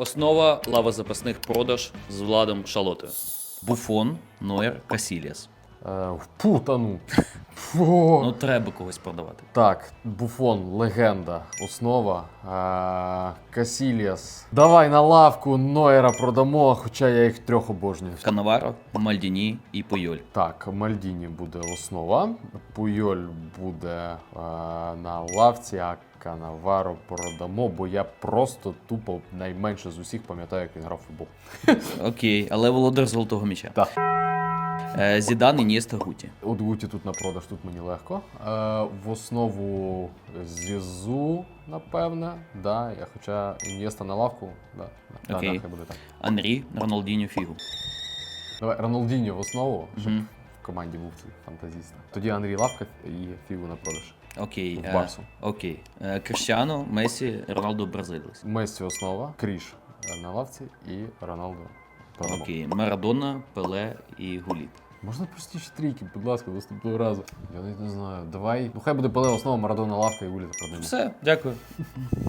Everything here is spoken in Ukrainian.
Основа лавозапасних продаж з Владом Шалотою. Буфон, Нойер, Касіліас. Е, Путану. Фу. Ну, треба когось продавати. Так, Буфон, легенда, основа. Е, Касіліас. Давай на лавку Нойера продамо, хоча я їх трьох обожнюю. Канаваро, Мальдіні і Пойоль. Так, Мальдіні буде основа. Пуйоль буде е, на лавці, а Канаваро продамо, бо я просто тупо найменше з усіх пам'ятаю, як він грав в футбол. Окей, але володар золотого м'яча. Так. Е, Зідан, Інєста, Гуті. От Гуті тут на продаж, тут мені легко. Е, в основу Зізу, напевне. Да, я, хоча Ін'єста на лавку, да, да, Окей. да, хай буде так. Анрі, Роналдіньо, Фігу. Давай Роналдіньо в основу, щоб команді був цей фантазіст. Тоді Андрій Лавка і Фігу на продаж. Окей. В е, окей. Е, Криштіано, Месі, Роналдо, Бразиліс. Мессі основа, Кріш е, на лавці і Роналдо. продамо. Окей. Марадона, Пеле і Гуліт. Можна простіші трійки, будь ласка, наступного разу. Я навіть не знаю. Давай. Ну хай буде Пеле основа, Марадона лавка і продамо. Все, дякую.